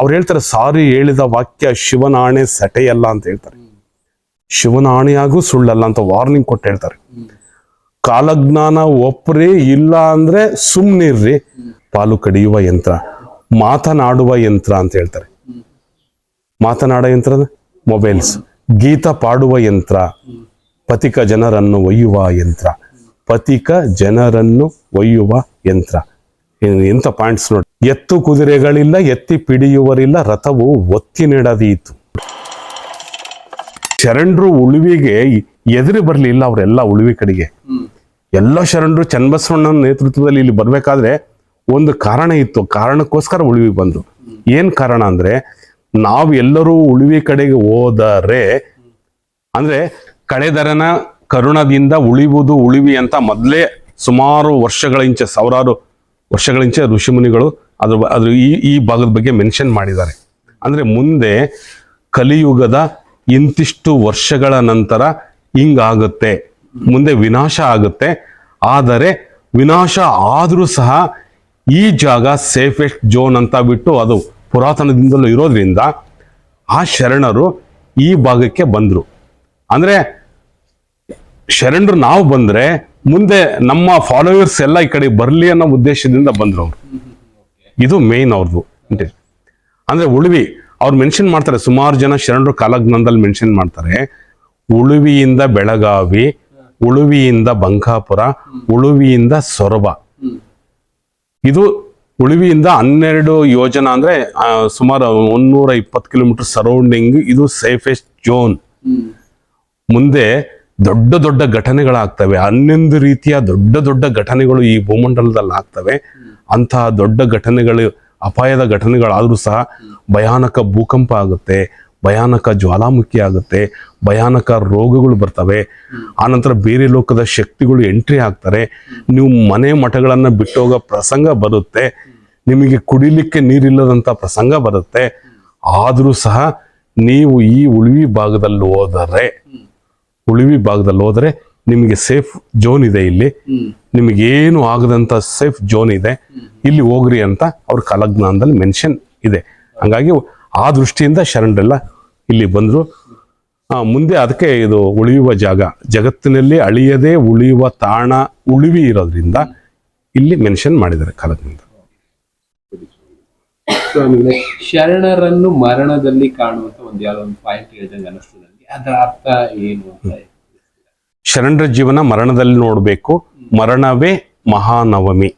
ಅವ್ರು ಹೇಳ್ತಾರೆ, ಸಾರಿ ಹೇಳಿದ ವಾಕ್ಯ ಶಿವನಾಣೆ ಸೆಟೆಯಲ್ಲ ಅಂತ ಹೇಳ್ತಾರೆ. ಶಿವನಾಣೆಯಾಗೂ ಸುಳ್ಳಲ್ಲ ಅಂತ ವಾರ್ನಿಂಗ್ ಕೊಟ್ಟು ಹೇಳ್ತಾರೆ. ಕಾಲಜ್ಞಾನ ಒಪ್ರಿ ಇಲ್ಲ ಅಂದ್ರೆ ಸುಮ್ನಿರ್ರಿ, ಪಾಲು ಕಡಿಯುವ ಯಂತ್ರ, ಮಾತನಾಡುವ ಯಂತ್ರ ಅಂತ ಹೇಳ್ತಾರೆ. ಮಾತನಾಡೋ ಯಂತ್ರ ಮೊಬೈಲ್ಸ್, ಗೀತ ಪಾಡುವ ಯಂತ್ರ, ಪತಿಕ ಜನರನ್ನು ಒಯ್ಯುವ ಯಂತ್ರ, ಪತಿಕ ಜನರನ್ನು ಒಯ್ಯುವ ಯಂತ್ರ. ಎಂತ ಪಾಯಿಂಟ್ಸ್ ನೋಡಿ. ಎತ್ತು ಕುದುರೆಗಳಿಲ್ಲ, ಎತ್ತಿ ಪಿಡಿಯುವರಿಲ್ಲ, ರಥವು ಒತ್ತಿ ನೆಡದೀತು. ಶರಣರು ಉಳುವಿಗೆ ಎದುರು ಬರಲಿಲ್ಲ ಅವರೆಲ್ಲ ಉಳುವಿ ಕಡೆಗೆ. ಎಲ್ಲ ಶರಣರು ಚನ್ನಬಸವಣ್ಣ ನೇತೃತ್ವದಲ್ಲಿ ಇಲ್ಲಿ ಬರ್ಬೇಕಾದ್ರೆ ಒಂದು ಕಾರಣ ಇತ್ತು. ಕಾರಣಕ್ಕೋಸ್ಕರ ಉಳುವಿ ಬಂದ್ರು. ಏನ್ ಕಾರಣ ಅಂದ್ರೆ, ನಾವು ಎಲ್ಲರೂ ಉಳುವಿ ಕಡೆಗೆ ಹೋದರೆ, ಅಂದ್ರೆ ಕಳೆದರನ ಕರುಣದಿಂದ ಉಳಿಯುವುದು ಉಳಿವಿ ಅಂತ ಮೊದಲೇ ಸುಮಾರು ವರ್ಷಗಳ ಇಂಚೆ ಸಾವಿರಾರು ವರ್ಷಗಳ ಇಂಚೆ ಋಷಿಮುನಿಗಳು ಅದ್ರ ಅದ್ರ ಈ ಈ ಭಾಗದ ಬಗ್ಗೆ ಮೆನ್ಷನ್ ಮಾಡಿದ್ದಾರೆ. ಅಂದ್ರೆ ಮುಂದೆ ಕಲಿಯುಗದ ಇಂತಿಷ್ಟು ವರ್ಷಗಳ ನಂತರ ಹಿಂಗಾಗುತ್ತೆ, ಮುಂದೆ ವಿನಾಶ ಆಗುತ್ತೆ. ಆದರೆ ವಿನಾಶ ಆದರೂ ಸಹ ಈ ಜಾಗ ಸೇಫೆಸ್ಟ್ ಜೋನ್ ಅಂತ ಬಿಟ್ಟು ಅದು ಪುರಾತನದಿಂದಲೂ ಇರೋದ್ರಿಂದ ಆ ಶರಣರು ಈ ಭಾಗಕ್ಕೆ ಬಂದರು. ಅಂದ್ರೆ ಶರಣರು ನಾವು ಬಂದ್ರೆ ಮುಂದೆ ನಮ್ಮ ಫಾಲೋವರ್ಸ್ ಎಲ್ಲ ಈ ಕಡೆ ಬರಲಿ ಅನ್ನೋ ಉದ್ದೇಶದಿಂದ ಬಂದ್ರು ಅವರು. ಇದು ಮೇನ್ ಅವ್ರದ್ದು ಅಂದ್ರೆ ಉಳುವಿ, ಅವ್ರು ಮೆನ್ಷನ್ ಮಾಡ್ತಾರೆ, ಸುಮಾರು ಜನ ಶರಣರು ಕಾಲಜ್ಞಾನದಲ್ಲಿ ಮೆನ್ಷನ್ ಮಾಡ್ತಾರೆ. ಉಳುವಿಯಿಂದ ಬೆಳಗಾವಿ, ಉಳುವಿಯಿಂದ ಬಂಕಾಪುರ, ಉಳುವಿಯಿಂದ ಸೊರಬ. ಇದು ಉಳುವಿಯಿಂದ ಹನ್ನೆರಡು ಯೋಜನಾ ಅಂದ್ರೆ ಸುಮಾರು ಮುನ್ನೂರ ಇಪ್ಪತ್ತು ಕಿಲೋಮೀಟರ್ ಸರೌಂಡಿಂಗ್ ಇದು ಸೇಫೆಸ್ಟ್ ಜೋನ್ ಮುಂದೆ ದೊಡ್ಡ ದೊಡ್ಡ ಘಟನೆಗಳಾಗ್ತವೆ. ಹನ್ನೊಂದು ರೀತಿಯ ದೊಡ್ಡ ದೊಡ್ಡ ಘಟನೆಗಳು ಈ ಭೂಮಂಡಲದಲ್ಲಿ ಆಗ್ತವೆ. ಅಂತಹ ದೊಡ್ಡ ಘಟನೆಗಳು, ಅಪಾಯದ ಘಟನೆಗಳಾದರೂ ಸಹ ಭಯಾನಕ ಭೂಕಂಪ ಆಗುತ್ತೆ, ಭಯಾನಕ ಜ್ವಾಲಾಮುಖಿ ಆಗುತ್ತೆ, ಭಯಾನಕ ರೋಗಗಳು ಬರ್ತವೆ. ಆನಂತರ ಬೇರೆ ಲೋಕದ ಶಕ್ತಿಗಳು ಎಂಟ್ರಿ ಆಗ್ತಾರೆ. ನೀವು ಮನೆ ಮಠಗಳನ್ನ ಬಿಟ್ಟೋಗೋ ಪ್ರಸಂಗ ಬರುತ್ತೆ. ನಿಮಗೆ ಕುಡಿಲಿಕ್ಕೆ ನೀರಿಲ್ಲದಂತ ಪ್ರಸಂಗ ಬರುತ್ತೆ. ಆದರೂ ಸಹ ನೀವು ಈ ಉಳಿವಿ ಭಾಗದಲ್ಲಿ ಹೋದರೆ ಉಳುವಿ ಭಾಗದಲ್ಲಿ ಹೋದ್ರೆ ನಿಮಗೆ ಸೇಫ್ ಜೋನ್ ಇದೆ ಇಲ್ಲಿ. ನಿಮಗೇನು ಆಗದಂತ ಸೇಫ್ ಜೋನ್ ಇದೆ. ಇಲ್ಲಿ ಹೋಗ್ರಿ ಅಂತ ಅವ್ರ ಕಾಲಜ್ಞಾನದಲ್ಲಿ ಮೆನ್ಷನ್ ಇದೆ. ಹಂಗಾಗಿ ಆ ದೃಷ್ಟಿಯಿಂದ ಶರಣರೆಲ್ಲ ಇಲ್ಲಿ ಬಂದ್ರು. ಆ, ಮುಂದೆ ಅದಕ್ಕೆ ಇದು ಉಳಿಯುವ ಜಾಗ. ಜಗತ್ತಿನಲ್ಲಿ ಅಳಿಯದೆ ಉಳಿಯುವ ತಾಣ ಉಳಿವಿ ಇರೋದ್ರಿಂದ ಇಲ್ಲಿ ಮೆನ್ಷನ್ ಮಾಡಿದ್ದಾರೆ ಕಾಲದಿಂದ ಶರಣರನ್ನು ಮರಣದಲ್ಲಿ ಕಾಣುವಂತ ಒಂದು ಯಾವ್ದೋ ಒಂದು ಪಾಯಿಂಟ್ ಹೇಳಿದಂಗೆ ಅನಿಸ್ತದೆ. ಅದರ ಅರ್ಥ ಏನು ಶರಣರ ಜೀವನ ಮರಣದಲ್ಲಿ ನೋಡಬೇಕು. ಮರಣವೇ ಮಹಾನವಮಿ.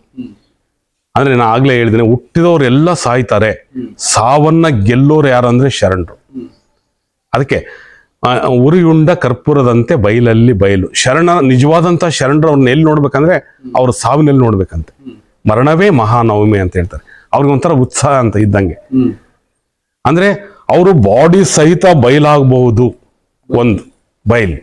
ಅಂದ್ರೆ ನಾನು ಆಗ್ಲೇ ಹೇಳಿದ್ದೇನೆ ಹುಟ್ಟಿದವರೆಲ್ಲ ಸಾಯ್ತಾರೆ. ಸಾವನ್ನ ಗೆಲ್ಲೋರು ಯಾರು ಅಂದ್ರೆ ಶರಣರು ಅದಕ್ಕೆ ಉರಿಯುಂಡ ಕರ್ಪೂರದಂತೆ ಬಯಲಲ್ಲಿ ಬಯಲು. ಶರಣ ನಿಜವಾದಂತ ಶರಣರು ಅವ್ರನ್ನ ಎಲ್ಲಿ ನೋಡ್ಬೇಕಂದ್ರೆ ಅವ್ರ ಸಾವಿನಲ್ಲಿ ನೋಡ್ಬೇಕಂತೆ. ಮರಣವೇ ಮಹಾನವಮಿ ಅಂತ ಹೇಳ್ತಾರೆ. ಅವ್ರಿಗೆ ಒಂಥರ ಉತ್ಸಾಹ ಅಂತ ಇದ್ದಂಗೆ. ಅಂದ್ರೆ ಅವರು ಬಾಡಿ ಸಹಿತ ಬಯಲಾಗಬಹುದು. ಒಂದು ಬಯಲು.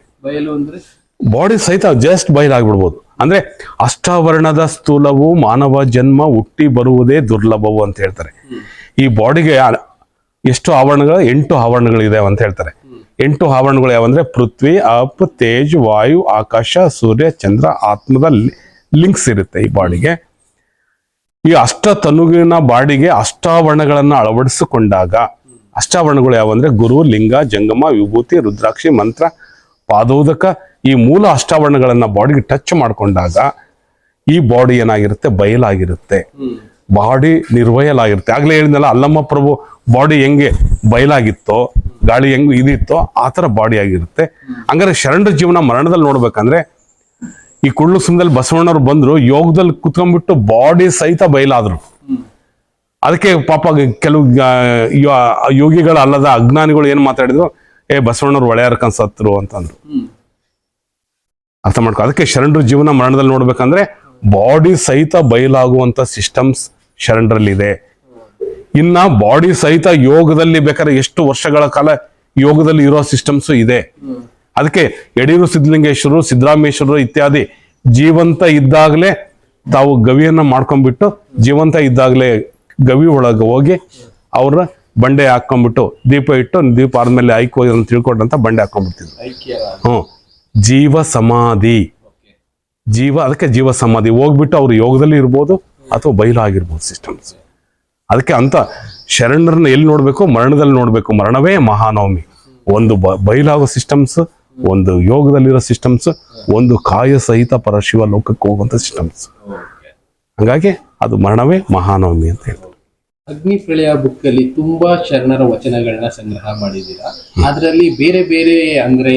ಬಾಡಿ ಸಹಿತ ಜಸ್ಟ್ ಬಯಲಾಗ್ಬಿಡ್ಬೋದು ಅಂದ್ರೆ ಅಷ್ಟಾವರಣದ ಸ್ಥೂಲವು ಮಾನವ ಜನ್ಮ ಹುಟ್ಟಿ ಬರುವುದೇ ದುರ್ಲಭವು ಅಂತ ಹೇಳ್ತಾರೆ. ಈ ಬಾಡಿಗೆ ಎಷ್ಟು ಆವರಣಗಳು? ಎಂಟು ಆವರಣಗಳಿದೆ ಅಂತ ಹೇಳ್ತಾರೆ. ಎಂಟು ಆವರಣಗಳು ಯಾವಂದ್ರೆ? ಪೃಥ್ವಿ ಅಪ್ ತೇಜ್ ವಾಯು ಆಕಾಶ ಸೂರ್ಯ ಚಂದ್ರ ಆತ್ಮದ ಲಿಂಕ್ಸ್ ಇರುತ್ತೆ ಈ ಬಾಡಿಗೆ ಈ ಅಷ್ಟ ತನುಗಿನ ಬಾಡಿಗೆ ಅಷ್ಟಾವರ್ಣಗಳನ್ನು ಅಳವಡಿಸಿಕೊಂಡಾಗ ಅಷ್ಟಾವರಣಗಳು ಯಾವಂದ್ರೆ ಗುರು, ಲಿಂಗ, ಜಂಗಮ, ವಿಭೂತಿ, ರುದ್ರಾಕ್ಷಿ, ಮಂತ್ರ, ಪಾದೋದಕ ಈ ಮೂಲ ಅಷ್ಟಾವರಣಗಳನ್ನ ಬಾಡಿಗೆ ಟಚ್ ಮಾಡ್ಕೊಂಡಾಗ ಈ ಬಾಡಿ ಏನಾಗಿರುತ್ತೆ? ಬಯಲಾಗಿರುತ್ತೆ. ಬಾಡಿ ನಿರ್ವಯಲಾಗಿರುತ್ತೆ ಆಗ್ಲೇ ಹೇಳಿದ್ನಲ್ಲ, ಅಲ್ಲಮ್ಮ ಪ್ರಭು, ಬಾಡಿ ಹೆಂಗೆ ಬಯಲಾಗಿತ್ತೋ, ಗಾಳಿ ಹೆಂಗ್ ಇದಿತ್ತೋ, ಆ ತರ ಬಾಡಿ ಆಗಿರುತ್ತೆ. ಹಂಗಾರೆ ಶರಣರ ಜೀವನ ಮರಣದಲ್ಲಿ ನೋಡ್ಬೇಕಂದ್ರೆ, ಈ ಕುಳ್ಳು ಸುಮ್ದಲ್ಲಿ ಬಸವಣ್ಣವ್ರು ಬಂದ್ರು, ಯೋಗದಲ್ಲಿ ಕುತ್ಕೊಂಡ್ಬಿಟ್ಟು ಬಾಡಿ ಸಹಿತ ಬಯಲಾದ್ರು. ಅದಕ್ಕೆ ಪಾಪ ಕೆಲವು ಯೋಗಿಗಳು ಅಲ್ಲದ ಅಜ್ಞಾನಿಗಳು ಏನ್ ಮಾತಾಡಿದ್ರು, ಏ, ಬಸವಣ್ಣವ್ರು ಒಳ್ಳೆಯರ್ಕನ್ ಕನ್ಸತ್ರು ಅಂತಂದ್ರು. ಅರ್ಥ ಮಾಡ್ಕೊ, ಅದಕ್ಕೆ ಶರಣರ ಜೀವನ ಮರಣದಲ್ಲಿ ನೋಡ್ಬೇಕಂದ್ರೆ ಬಾಡಿ ಸಹಿತ ಬಯಲಾಗುವಂತ ಸಿಸ್ಟಮ್ಸ್ ಶರಣರಲ್ಲಿದೆ. ಇನ್ನ ಬಾಡಿ ಸಹಿತ ಯೋಗದಲ್ಲಿ ಬೇಕಾದ್ರೆ ಎಷ್ಟು ವರ್ಷಗಳ ಕಾಲ ಯೋಗದಲ್ಲಿ ಇರೋ ಸಿಸ್ಟಮ್ಸ್ ಇದೆ. ಅದಕ್ಕೆ ಯಡಿಯೂರು ಸಿದ್ಧಲಿಂಗೇಶ್ವರರು ಸಿದ್ದರಾಮೇಶ್ವರರು ಇತ್ಯಾದಿ ಜೀವಂತ ಇದ್ದಾಗಲೇ ತಾವು ಗವಿಯನ್ನ ಮಾಡ್ಕೊಂಡ್ಬಿಟ್ಟು ಜೀವಂತ ಇದ್ದಾಗಲೇ ಗವಿ ಒಳಗೆ ಹೋಗಿ ಅವ್ರ ಬಂಡೆ ಹಾಕೊಂಡ್ಬಿಟ್ಟು ದೀಪ ಇಟ್ಟು ದೀಪ ಆದ್ಮೇಲೆ ಐಕ್ ಹೋಗಿ ಅಂತ ತಿಳ್ಕೊಂಡಂತ ಬಂಡೆ ಹಾಕೊಂಡ್ಬಿಡ್ತಿದ್ರು. ಹ್ಞೂ ಜೀವ ಸಮಾಧಿ. ಜೀವ ಅದಕ್ಕೆ ಜೀವ ಸಮಾಧಿ. ಹೋಗ್ಬಿಟ್ಟು ಅವ್ರು ಯೋಗದಲ್ಲಿ ಇರ್ಬೋದು ಅಥವಾ ಬಯಲಾಗಿರ್ಬೋದು ಸಿಸ್ಟಮ್ಸ್ ಅದಕ್ಕೆ ಅಂತ ಶರಣರನ್ನ ಎಲ್ಲಿ ನೋಡಬೇಕು? ಮರಣದಲ್ಲಿ ನೋಡಬೇಕು. ಮರಣವೇ ಮಹಾನವಮಿ. ಒಂದು ಬಯಲಾಗೋ ಸಿಸ್ಟಮ್ಸ್ ಒಂದು ಯೋಗದಲ್ಲಿರೋ ಸಿಸ್ಟಮ್ಸ್ ಒಂದು ಕಾಯ ಸಹಿತ ಪರಶಿವ ಲೋಕಕ್ಕೆ ಹೋಗುವಂಥ ಸಿಸ್ಟಮ್ಸ್ ಹಂಗಾಗಿ ಅದು ಮರಣವೇ ಮಹಾನವಮಿ ಅಂತ ಹೇಳ್ತಾರೆ ಅಗ್ನಿ ಪ್ರಳಯ ಬುಕ್ ಅಲ್ಲಿ ತುಂಬಾ ಶರಣರ ವಚನಗಳನ್ನ ಸಂಗ್ರಹ ಮಾಡಿದ್ದೀರಾ? ಅದರಲ್ಲಿ ಬೇರೆ ಬೇರೆ ಅಂದ್ರೆ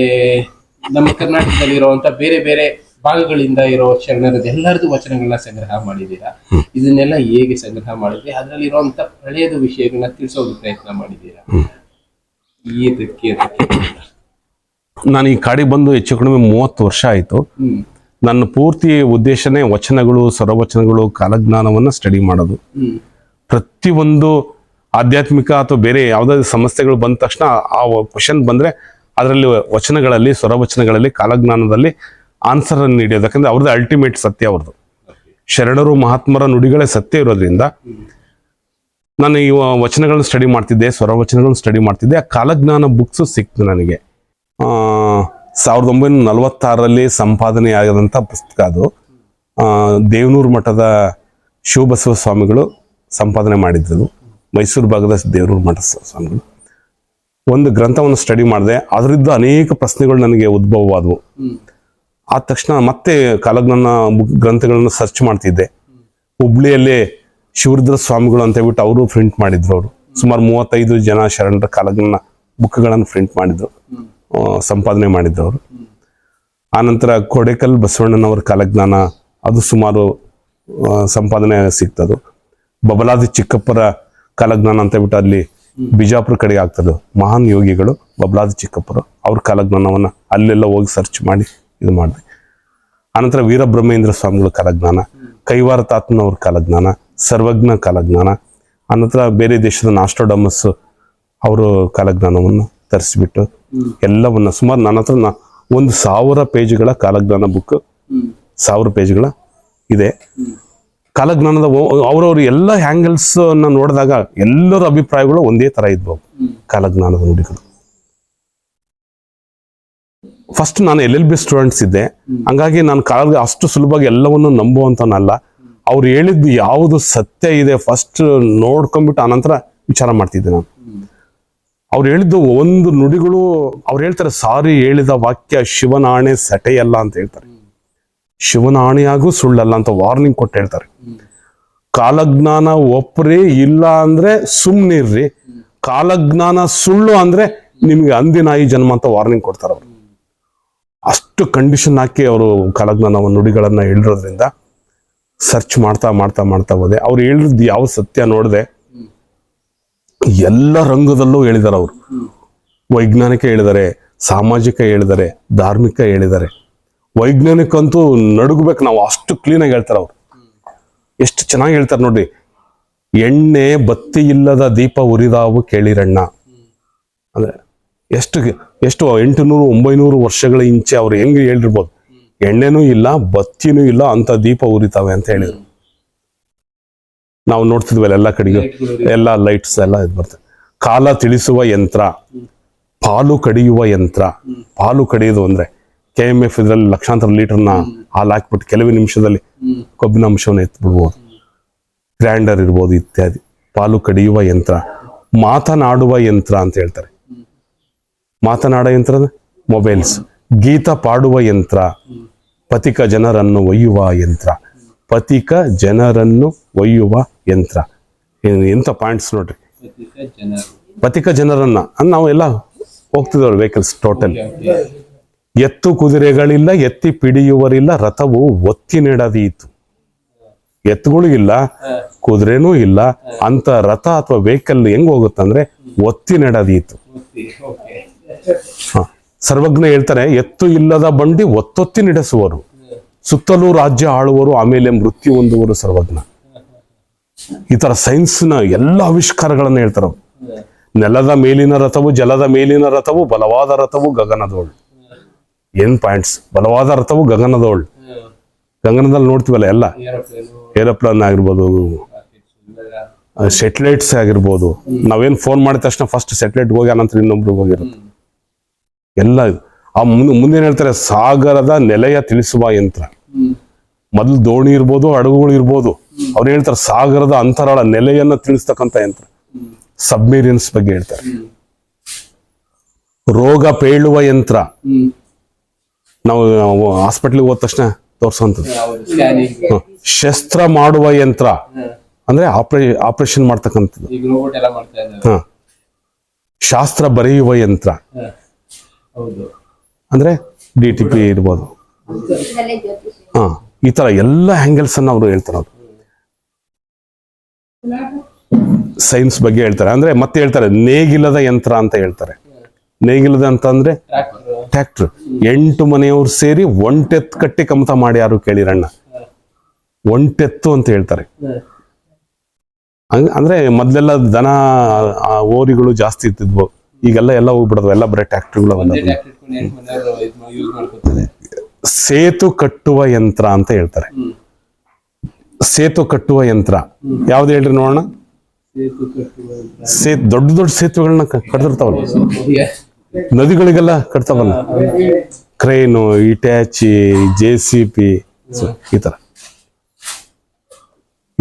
ನಮ್ಮ ಕರ್ನಾಟಕದಲ್ಲಿ ಇರುವಂತ ಬೇರೆ ಬೇರೆ ಭಾಗಗಳಿಂದ ಇರೋ ಶರಣರದ್ದು ಎಲ್ಲರದ್ದು ವಚನಗಳನ್ನ ಸಂಗ್ರಹ ಮಾಡಿದ್ದೀರಾ? ಇದನ್ನೆಲ್ಲ ಹೇಗೆ ಸಂಗ್ರಹ ಮಾಡಿದ್ರಿ? ಅದರಲ್ಲಿ ಇರುವಂತ ಪ್ರಳಯದ ವಿಷಯಗಳನ್ನ ತಿಳಿಸೋದು ಪ್ರಯತ್ನ ಮಾಡಿದ್ದೀರಾ? ಇದಕ್ಕೆ ನಾನು ಈ ಕಾಡಿಗೆ ಬಂದು ಹೆಚ್ಚು ಕಡಿಮೆ ಮೂವತ್ತು ವರ್ಷ ಆಯಿತು. ನನ್ನ ಪೂರ್ತಿ ಉದ್ದೇಶನೇ ವಚನಗಳು, ಸ್ವರವಚನಗಳು, ಕಾಲಜ್ಞಾನವನ್ನು ಸ್ಟಡಿ ಮಾಡೋದು. ಪ್ರತಿಯೊಂದು ಆಧ್ಯಾತ್ಮಿಕ ಅಥವಾ ಬೇರೆ ಯಾವುದಾದ್ರು ಸಮಸ್ಯೆಗಳು ಬಂದ ತಕ್ಷಣ ಆ ಕ್ವಶನ್ ಬಂದರೆ ಅದರಲ್ಲಿ ವಚನಗಳಲ್ಲಿ, ಸ್ವರವಚನಗಳಲ್ಲಿ, ಕಾಲಜ್ಞಾನದಲ್ಲಿ ಆನ್ಸರ್ ಅನ್ನು ನೀಡೋದು ಯಾಕಂದರೆ ಅವ್ರದ್ದು ಅಲ್ಟಿಮೇಟ್ ಸತ್ಯ ಅವ್ರದ್ದು. ಶರಣರು, ಮಹಾತ್ಮರ ನುಡಿಗಳೇ ಸತ್ಯ ಇರೋದ್ರಿಂದ ನಾನು ಈ ವಚನಗಳನ್ನ ಸ್ಟಡಿ ಮಾಡ್ತಿದ್ದೆ, ಸ್ವರವಚನಗಳನ್ನ ಸ್ಟಡಿ ಮಾಡ್ತಿದ್ದೆ, ಆ ಕಾಲಜ್ಞಾನ ಬುಕ್ಸು ಸಿಕ್ತು ನನಗೆ. ಸಾವಿರದ ಒಂಬೈನೂರ ನಲವತ್ತಾರರಲ್ಲಿ ಸಂಪಾದನೆ ಆಗದಂಥ ಪುಸ್ತಕ ಅದು. ದೇವನೂರು ಮಠದ ಶಿವಬಸವ ಸ್ವಾಮಿಗಳು ಸಂಪಾದನೆ ಮಾಡಿದ್ದರು ಮೈಸೂರು ಭಾಗದ ದೇವನೂರು ಮಠ ಸ್ವಾಮಿಗಳು. ಒಂದು ಗ್ರಂಥವನ್ನು ಸ್ಟಡಿ ಮಾಡಿದೆ. ಅದರಿಂದ ಅನೇಕ ಪ್ರಶ್ನೆಗಳು ನನಗೆ ಉದ್ಭವವಾದವು. ಆದ ತಕ್ಷಣ ಮತ್ತೆ ಕಾಲಜ್ಞಾನ ಗ್ರಂಥಗಳನ್ನು ಸರ್ಚ್ ಮಾಡ್ತಿದ್ದೆ. ಹುಬ್ಳಿಯಲ್ಲಿ ಶಿವರುದ್ರ ಸ್ವಾಮಿಗಳು ಅಂತ ಹೇಳ್ಬಿಟ್ಟು ಅವರು ಪ್ರಿಂಟ್ ಮಾಡಿದ್ರು ಅವರು. ಸುಮಾರು ಮೂವತ್ತೈದು ಜನ ಶರಣರ ಕಾಲಜ್ಞಾನ ಬುಕ್ಗಳನ್ನು ಪ್ರಿಂಟ್ ಮಾಡಿದ್ರು. ಸಂಪಾದನೆ ಮಾಡಿದ್ದವರು. ಆನಂತರ ಕೊಡೆಕಲ್ ಬಸವಣ್ಣನವರ ಕಾಲಜ್ಞಾನ, ಅದು ಸುಮಾರು ಸಂಪಾದನೆ ಸಿಗ್ತದೆ. ಬಬಲಾದಿ ಚಿಕ್ಕಪ್ಪರ ಕಾಲಜ್ಞಾನ ಅಂತ ಹೇಳ್ಬಿಟ್ಟು ಅಲ್ಲಿ ಬಿಜಾಪುರ ಕಡೆಗೆ ಆಗ್ತದೆ. ಮಹಾನ್ ಯೋಗಿಗಳು ಬಬಲಾದಿ ಚಿಕ್ಕಪ್ಪರು, ಅವ್ರ ಕಾಲಜ್ಞಾನವನ್ನು ಅಲ್ಲೆಲ್ಲ ಹೋಗಿ ಸರ್ಚ್ ಮಾಡಿ ಇದು ಮಾಡಿದೆ ಆನಂತರ ವೀರಬ್ರಹ್ಮೇಂದ್ರ ಸ್ವಾಮಿಗಳ ಕಾಲಜ್ಞಾನ, ಕೈವಾರ ತಾತನವ್ರ ಕಾಲಜ್ಞಾನ, ಸರ್ವಜ್ಞ ಕಾಲಜ್ಞಾನ ಆನಂತರ ಬೇರೆ ದೇಶದ ನಾಸ್ಟೋಡಮಸ್ ಅವರು ಕಾಲಜ್ಞಾನವನ್ನು ತರಿಸ್ಬಿಟ್ಟು ಎಲ್ಲವನ್ನ ಸುಮಾರು ನನ್ನ ಹತ್ರ ನಾ- ಒಂದು ಸಾವಿರ ಪೇಜ್ಗಳ ಕಾಲಜ್ಞಾನ ಬುಕ್ ಸಾವಿರ ಪೇಜ್ಗಳ ಇದೆ. ಕಾಲಜ್ಞಾನದ ಅವ್ರವ್ರ ಎಲ್ಲ ಹ್ಯಾಂಗಲ್ಸ್ ಅನ್ನ ನೋಡಿದಾಗ ಎಲ್ಲರ ಅಭಿಪ್ರಾಯಗಳು ಒಂದೇ ತರ ಇದ್ವು. ಕಾಲಜ್ಞಾನದ ನುಡಿಗಳು. ಫಸ್ಟ್ ನಾನು ಎಲ್ ಎಲ್ ಬಿ ಸ್ಟೂಡೆಂಟ್ಸ್ ಇದ್ದೆ. ಹಂಗಾಗಿ ನಾನು ಕಾಲ ಅಷ್ಟು ಸುಲಭವಾಗಿ ಎಲ್ಲವನ್ನು ನಂಬುವಂತನಲ್ಲ. ಅವ್ರು ಹೇಳಿದ್ದು ಯಾವುದು ಸತ್ಯ ಇದೆ ಫಸ್ಟ್ ನೋಡ್ಕೊಂಡ್ಬಿಟ್ಟು ಆನಂತರ ವಿಚಾರ ಮಾಡ್ತಿದ್ದೆ ನಾನು. ಅವ್ರು ಹೇಳಿದ್ದು ಒಂದು ನುಡಿಗಳು, ಅವ್ರು ಹೇಳ್ತಾರೆ, ಸಾರಿ ಹೇಳಿದ ವಾಕ್ಯ ಶಿವನಾಣೆ ಸಟೆಯಲ್ಲ ಅಂತ ಹೇಳ್ತಾರೆ. ಶಿವನಾಣೆಯಾಗೂ ಸುಳ್ಳಲ್ಲ ಅಂತ ವಾರ್ನಿಂಗ್ ಕೊಟ್ಟು ಹೇಳ್ತಾರೆ. ಕಾಲಜ್ಞಾನ ಒಪ್ರಿ ಇಲ್ಲ ಅಂದ್ರೆ ಸುಮ್ನಿರ್ರಿ. ಕಾಲಜ್ಞಾನ ಸುಳ್ಳು ಅಂದ್ರೆ ನಿಮ್ಗೆ ಅಂದಿನಾಯಿ ಜನ್ಮ ಅಂತ ವಾರ್ನಿಂಗ್ ಕೊಡ್ತಾರೆ ಅವರು. ಅಷ್ಟು ಕಂಡೀಷನ್ ಹಾಕಿ ಅವರು ಕಾಲಜ್ಞಾನ ನುಡಿಗಳನ್ನ ಹೇಳಿರೋದ್ರಿಂದ ಸರ್ಚ್ ಮಾಡ್ತಾ ಮಾಡ್ತಾ ಮಾಡ್ತಾ ಹೋದೆ. ಅವ್ರು ಹೇಳಿದ್ ಯಾವ ಸತ್ಯ ನೋಡಿದೆ ಎಲ್ಲ ರಂಗದಲ್ಲೂ ಹೇಳಿದ್ದಾರೆ ಅವರು. ವೈಜ್ಞಾನಿಕ ಹೇಳಿದ್ದಾರೆ ಸಾಮಾಜಿಕ ಹೇಳಿದ್ದಾರೆ ಧಾರ್ಮಿಕ ಹೇಳಿದ್ದಾರೆ ವೈಜ್ಞಾನಿಕ ಅಂತೂ ನಡುಗಬೇಕು, ನಾವು ಅಷ್ಟು ಕ್ಲೀನಾಗಿ ಹೇಳ್ತಾರೆ ಅವರು. ಎಷ್ಟು ಚೆನ್ನಾಗಿ ಹೇಳ್ತಾರೆ ನೋಡಿ ಎಣ್ಣೆ ಬತ್ತಿ ಇಲ್ಲದ ದೀಪ ಉರಿದಾವು ಕೇಳಿರಣ್ಣ. ಅಂದ್ರೆ ಎಷ್ಟು ಎಷ್ಟು ಎಂಟುನೂರು, ಒಂಬೈನೂರು ವರ್ಷಗಳ ಇಂಚೆ ಅವ್ರು ಹೆಂಗೆ ಹೇಳಿರ್ಬೋದು. ಎಣ್ಣೆನೂ ಇಲ್ಲ, ಬತ್ತಿನೂ ಇಲ್ಲ, ಅಂತ ದೀಪ ಉರಿತಾವೆ ಅಂತ ಹೇಳಿದ್ರು. ನಾವು ನೋಡ್ತಿದ್ವಲ್ಲ ಎಲ್ಲ ಕಡೆಗೂ. ಎಲ್ಲ ಲೈಟ್ಸ್ ಎಲ್ಲ ಇದು ಬರ್ತದೆ ಕಾಲ ತಿಳಿಸುವ ಯಂತ್ರ ಪಾಲು ಕಡಿಯುವ ಯಂತ್ರ. ಪಾಲು ಕಡಿಯೋದು ಅಂದ್ರೆ ಕೆ ಎಂ ಎಫ್ ಇದರಲ್ಲಿ ಲಕ್ಷಾಂತರ ಲೀಟರ್ನ ಹಾಲು ಹಾಕ್ಬಿಟ್ಟು ಕೆಲವೇ ನಿಮಿಷದಲ್ಲಿ ಕೊಬ್ಬಿನ ಅಂಶವನ್ನು ಎತ್ಬಿಡ್ಬೋದು. ಗ್ರ್ಯಾಂಡರ್ ಇರ್ಬೋದು ಇತ್ಯಾದಿ. ಪಾಲು ಕಡಿಯುವ ಯಂತ್ರ. ಮಾತನಾಡುವ ಯಂತ್ರ ಅಂತ ಹೇಳ್ತಾರೆ. ಮಾತನಾಡೋ ಯಂತ್ರ ಮೊಬೈಲ್ಸ್ ಗೀತ ಪಾಡುವ ಯಂತ್ರ. ಪತಿಕ ಜನರನ್ನು ಒಯ್ಯುವ ಯಂತ್ರ. ಪತಿಕ ಜನರನ್ನು ಒಯ್ಯುವ ಯಂತ್ರ. ಎಂಥ ಪಾಯಿಂಟ್ಸ್ ನೋಡ್ರಿ? ಪಥಿಕ ಜನರನ್ನ. ನಾವೆಲ್ಲ ನಾವು ಎಲ್ಲ ಹೋಗ್ತಿದ್ದೇವೆ ವೆಹಿಕಲ್ಸ್ ಟೋಟಲ್ ಎತ್ತು ಕುದುರೆಗಳಿಲ್ಲ, ಎತ್ತಿ ಪಿಡಿಯುವರಿಲ್ಲ, ರಥವು ಒತ್ತಿ ನೆಡದೀತು ಎತ್ತುಗಳು ಇಲ್ಲ, ಕುದುರೆನೂ ಇಲ್ಲ, ಅಂತ ರಥ ಅಥವಾ ವೆಹಿಕಲ್ ಹೆಂಗ್ ಹೋಗುತ್ತಂದ್ರೆ ಒತ್ತಿ ನೆಡದೀತು ಇತ್ತು. ಸರ್ವಜ್ಞ ಹೇಳ್ತಾರೆ, ಎತ್ತು ಇಲ್ಲದ ಬಂಡಿ ಒತ್ತೊತ್ತಿ ನಡೆಸುವರು. ಸುತ್ತಲೂ ರಾಜ್ಯ ಆಳುವರು, ಆಮೇಲೆ ಮೃತ್ಯು ಹೊಂದುವರು ಸರ್ವಜ್ಞ. ಈ ತರ ಸೈನ್ಸ್ನ ಎಲ್ಲ ಆವಿಷ್ಕಾರಗಳನ್ನ ಹೇಳ್ತಾರ ನೆಲದ ಮೇಲಿನ ರಥವು, ಜಲದ ಮೇಲಿನ ರಥವು, ಬಲವಾದ ರಥವು ಗಗನದೋಳ್. ಏನ್ ಪಾಯಿಂಟ್ಸ್ ಬಲವಾದ ರಥವು ಗಗನದೋಳ್. ಗಗನದಲ್ಲಿ ನೋಡ್ತೀವಲ್ಲ ಎಲ್ಲ? ಏರೋಪ್ಲೇನು ಆಗಿರ್ಬೋದು ಸೆಟ್ಲೈಟ್ಸ್ ಆಗಿರ್ಬೋದು. ನಾವೇನ್ ಫೋನ್ ಮಾಡಿದ ತಕ್ಷಣ ಫಸ್ಟ್ ಸೆಟ್ಲೈಟ್ ಹೋಗಿ ಅನಂತರ ಇನ್ನೊಬ್ರಿಗೆ ಹೋಗಿರುತ್ತೆ. ಎಲ್ಲ ಆ ಮುಂದೆ ಮುಂದೇನ್ ಹೇಳ್ತಾರೆ? ಸಾಗರದ ನೆಲೆಯ ತಿಳಿಸುವ ಯಂತ್ರ. ಮೊದಲು ದೋಣಿ ಇರ್ಬೋದು, ಹಡಗುಗಳು ಇರ್ಬೋದು. ಅವ್ರು ಹೇಳ್ತಾರೆ ಸಾಗರದ ಅಂತರಾಳ ನೆಲೆಯನ್ನ ತಿಳಿಸ್ತಕ್ಕಂಥ ಯಂತ್ರ. ಸಬ್ಮೇರಿಯನ್ಸ್ ಬಗ್ಗೆ ಹೇಳ್ತಾರೆ. ರೋಗ ಪೇಳುವ ಯಂತ್ರ. ನಾವು ಹಾಸ್ಪಿಟ್ಲಿಗೆ ಹೋದ ತಕ್ಷಣ ತೋರಿಸುವಂಥದ್ದು ಶಸ್ತ್ರ ಮಾಡುವ ಯಂತ್ರ. ಅಂದ್ರೆ ಆಪರೇ ಆಪರೇಷನ್ ಮಾಡ್ತಕ್ಕಂಥದ್ದು. ಹ. ಶಾಸ್ತ್ರ ಬರೆಯುವ ಯಂತ್ರ. ಅಂದ್ರೆ ಡಿ ಟಿ ಪಿ ಇರ್ಬೋದು. ಹಾ ಈ ತರ ಎಲ್ಲ ಆಂಗಲ್ಸ್ ಅನ್ನ ಅವರು ಹೇಳ್ತಾರೆ ಅವರು. ಸೈನ್ಸ್ ಬಗ್ಗೆ ಹೇಳ್ತಾರೆ. ಅಂದ್ರೆ ಮತ್ತೆ ಹೇಳ್ತಾರೆ ನೇಗಿಲದ ಯಂತ್ರ ಅಂತ ಹೇಳ್ತಾರೆ. ನೇಗಿಲದ ಅಂತ ಅಂದ್ರೆ? ಟ್ರ್ಯಾಕ್ಟರ್ ಎಂಟು ಮನೆಯವ್ರು ಸೇರಿ ಒಂಟೆತ್ ಕಟ್ಟಿ ಕಮತ ಮಾಡಿ ಯಾರು ಕೇಳಿರಣ್ಣ ಒಂಟೆತ್ತು ಅಂತ ಹೇಳ್ತಾರೆ. ಅಂದ್ರೆ ಮೊದ್ಲೆಲ್ಲ ದನ ಓರಿಗಳು ಜಾಸ್ತಿ ಇರ್ತಿದ್ವು. ಈಗೆಲ್ಲ ಎಲ್ಲ ಹೋಗ್ಬಿಡೋದು. ಎಲ್ಲ ಬರೀ ಟ್ರ್ಯಾಕ್ಟರ್ಗಳು ಸೇತು ಕಟ್ಟುವ ಯಂತ್ರ ಅಂತ ಹೇಳ್ತಾರೆ. ಸೇತು ಕಟ್ಟುವ ಯಂತ್ರ. ಯಾವ್ದು ಹೇಳ್ರಿ ನೋಡೋಣ? ಸೇತು ಸೇ ದೊಡ್ಡ ದೊಡ್ಡ ಸೇತುವೆಗಳನ್ನ ಕಟ್ತಿರ್ತಾವಲ್ಲ ನದಿಗಳಿಗೆಲ್ಲ ಕಟ್ತಾವಲ್ಲ? Crane Hitachi J C B ಈ ತರ.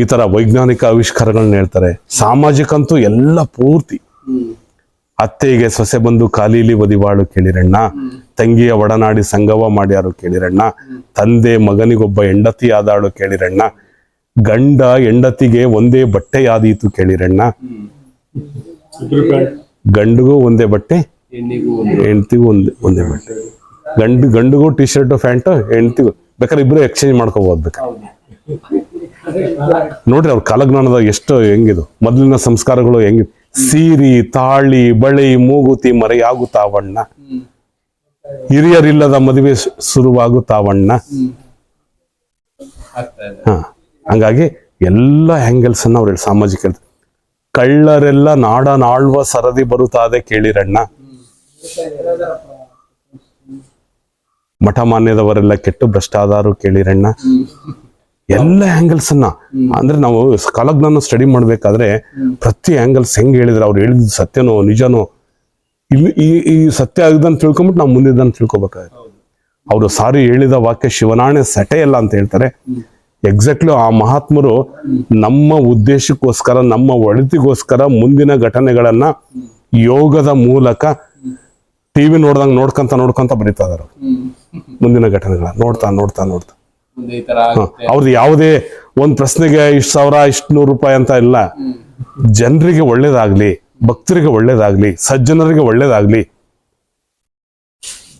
ಈ ತರ ವೈಜ್ಞಾನಿಕ ಆವಿಷ್ಕಾರಗಳನ್ನ ಹೇಳ್ತಾರೆ. ಸಾಮಾಜಿಕ ಅಂತೂ ಎಲ್ಲ ಪೂರ್ತಿ. ಅತ್ತೆಗೆ ಸೊಸೆ ಬಂದು ಕಾಲಿಲಿ ಒದಿವಾಳು ಕೇಳಿರಣ್ಣ. ತಂಗಿಯ ಒಡನಾಡಿ ಸಂಗವ ಮಾಡ್ಯಾರು ಕೇಳಿರಣ್ಣ. ತಂದೆ ಮಗನಿಗೊಬ್ಬ ಹೆಂಡತಿ ಆದಾಳು ಕೇಳಿರಣ್ಣ. ಗಂಡ ಹೆಂಡತಿಗೆ ಒಂದೇ ಬಟ್ಟೆ ಯಾದೀತು ಕೇಳಿರಣ್ಣ? ಗಂಡಿಗೂ ಒಂದೇ ಬಟ್ಟೆ ಹೆಂಡತಿಗೂ ಒಂದೇ ಒಂದೇ ಬಟ್ಟೆ. ಗಂಡು ಗಂಡಿಗೂ ಟಿ ಶರ್ಟ್ ಪ್ಯಾಂಟ್ ಹೆಂಡತಿಗೂ ಬೇಕಾದ್ರೆ ಇಬ್ರು ಎಕ್ಸ್ಚೇಂಜ್ ಮಾಡ್ಕೋಬಹುದು ಬೇಕಾ ನೋಡ್ರಿ ಅವ್ರ ಕಾಲಜ್ಞಾನದ ಎಷ್ಟು ಹೆಂಗಿದು ಮೊದಲಿನ ಸಂಸ್ಕಾರಗಳು ಹೆಂಗ್ ಸೀರಿ ತಾಳಿ ಬಳೆ ಮೂಗುತಿ ಮರೆಯಾಗುತ್ತಾವಣ್ಣ. ಹಿರಿಯರಿಲ್ಲದ ಮದುವೆ ಶುರುವಾಗುತ್ತಾವಣ್ಣ. ಹ. ಹಂಗಾಗಿ ಎಲ್ಲ ಆಂಗಲ್ಸ್ ಅನ್ನ ಅವ್ರು ಹೇಳಿ, ಸಾಮಾಜಿಕ ಕಳ್ಳರೆಲ್ಲ ನಾಡ ನಾಳ್ವ ಸರದಿ ಬರುತ್ತಾದೆ ಕೇಳಿರಣ್ಣ ಮಠ ಮಾನ್ಯದವರೆಲ್ಲ ಕೆಟ್ಟು ಭ್ರಷ್ಟಾದಾರು ಕೇಳಿರಣ್ಣ ಎಲ್ಲ ಆಂಗಲ್ಸ್ ಅನ್ನ. ಅಂದ್ರೆ ನಾವು ಕಾಲಜ್ಞಾನ ಸ್ಟಡಿ ಮಾಡ್ಬೇಕಾದ್ರೆ ಪ್ರತಿ ಆಂಗಲ್ಸ್ ಹೆಂಗ್ ಹೇಳಿದ್ರೆ, ಅವ್ರು ಹೇಳಿದ್ ಸತ್ಯನೋ, ನಿಜನೋ, ಇಲ್ಲಿ ಈ ಈ ಸತ್ಯ ಆಗಿದ್ದನ್ನು ತಿಳ್ಕೊಂಬಿಟ್ಟು ನಾವು ಮುಂದಿದ್ದನ್ನು ತಿಳ್ಕೊಬೇಕಾಗುತ್ತೆ. ಅವರು ಸಾರಿ ಹೇಳಿದ ವಾಕ್ಯ ಶಿವನಾಣೆ ಸೆಟೆಯಲ್ಲ ಅಂತ ಹೇಳ್ತಾರೆ. ಎಕ್ಸಾಕ್ಟ್ಲಿ ಆ ಮಹಾತ್ಮರು ನಮ್ಮ ಉದ್ದೇಶಕ್ಕೋಸ್ಕರ ನಮ್ಮ ಒಳಿತಿಗೋಸ್ಕರ ಮುಂದಿನ ಘಟನೆಗಳನ್ನ ಯೋಗದ ಮೂಲಕ ಟಿವಿ ನೋಡ್ದಂಗ್ ನೋಡ್ಕೊಂತ ನೋಡ್ಕೊಂತ ಬರೀತಾ ಇದಾರೆ ಮುಂದಿನ ಘಟನೆಗಳ ನೋಡ್ತಾ ನೋಡ್ತಾ ನೋಡ್ತಾ. ಅವ್ರದ್ದು ಯಾವುದೇ ಒಂದ್ ಪ್ರಶ್ನೆಗೆ ಇಷ್ಟು ಸಾವಿರ ಇಷ್ಟು ನೂರು ರೂಪಾಯಿ ಅಂತ ಇಲ್ಲ. ಜನರಿಗೆ ಒಳ್ಳೇದಾಗ್ಲಿ ಭಕ್ತರಿಗೆ ಒಳ್ಳೇದಾಗ್ಲಿ ಸಜ್ಜನರಿಗೆ ಒಳ್ಳೇದಾಗ್ಲಿ.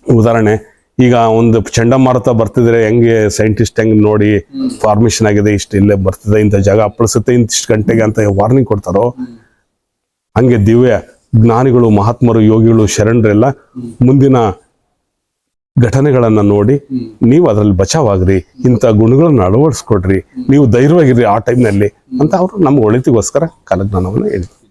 ಉದಾಹರಣೆ ಈಗ ಒಂದು ಚಂಡಮಾರುತ ಬರ್ತಿದ್ರೆ ಹೆಂಗೆ ಸೈಂಟಿಸ್ಟ್ ಹೆಂಗ್ ನೋಡಿ ಫಾರ್ಮೇಶನ್ ಆಗಿದೆ, ಇಷ್ಟು ಇಲ್ಲೇ ಬರ್ತಿದೆ, ಇಂಥ ಜಾಗ ಅಪ್ಪಳಿಸುತ್ತೆ, ಇಂತಿಷ್ಟು ಗಂಟೆಗೆ ಅಂತ ವಾರ್ನಿಂಗ್ ಕೊಡ್ತಾರೋ? ಹಂಗೆ ದಿವ್ಯ, ಜ್ಞಾನಿಗಳು, ಮಹಾತ್ಮರು, ಯೋಗಿಗಳು, ಶರಣರೆಲ್ಲ ಮುಂದಿನ ಘಟನೆಗಳನ್ನ ನೋಡಿ ನೀವು ಅದರಲ್ಲಿ ಬಚಾವಾಗ್ರಿ, ಇಂಥ ಗುಣಗಳನ್ನ ಅಳವಡಿಸ್ಕೊಡ್ರಿ, ನೀವು ಧೈರ್ಯವಾಗಿರ್ರಿ ಆ ಟೈಮ್ನಲ್ಲಿ ಅಂತ ಅವರು ನಮ್ಮ ಒಳಿತಿಗೋಸ್ಕರ ಕಾಲಜ್ಞಾನವನ್ನು ಹೇಳಿದ್ರು.